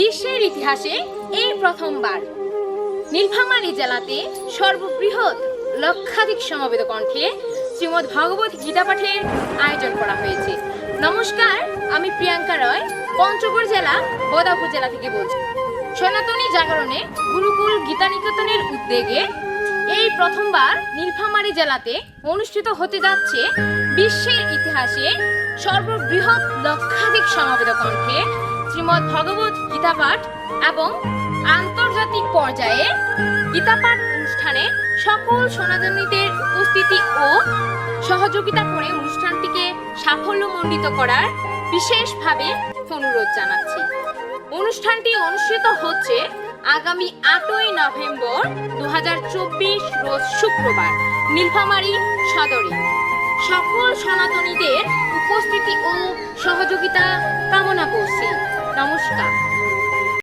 বিশ্বের ইতিহাসে এই প্রথমবার। নীলফামারী জেলাতে সর্ববৃহৎ লক্ষাধিক সমবেত কণ্ঠে শ্রীমদ্ ভগবত গীতা পাঠের আয়োজন করা হয়েছে। নমস্কার, আমি প্রিয়াঙ্কা রয়, পঞ্চগড় জেলা বদাপুর জেলা থেকে বলছি। সনাতনী জাগরণে গুরুকুল গীতানিকেতনের উদ্যোগে এই প্রথমবার নীলফামারী জেলাতে অনুষ্ঠিত হতে যাচ্ছে বিশ্বের ইতিহাসে সর্ববৃহৎ লক্ষাধিক সমবেত কণ্ঠে শ্রীমদ্ ভগবত গীতা পাঠ এবং আন্তর্জাতিক পর্যায়ে গীতা পাঠ অনুষ্ঠানে সকল সনাতনীদের উপস্থিতি ও সহযোগিতা করে অনুষ্ঠানটিকে সাফল্যমণ্ডিত করার বিশেষভাবে অনুরোধ জানাচ্ছি। অনুষ্ঠানটি অনুষ্ঠিত হচ্ছে আগামী আটই নভেম্বর দু হাজার চব্বিশ রোজ শুক্রবার নীলফামারী সদরে। সকল সনাতনীদের উপস্থিতি ও সহযোগিতা নমস্কার।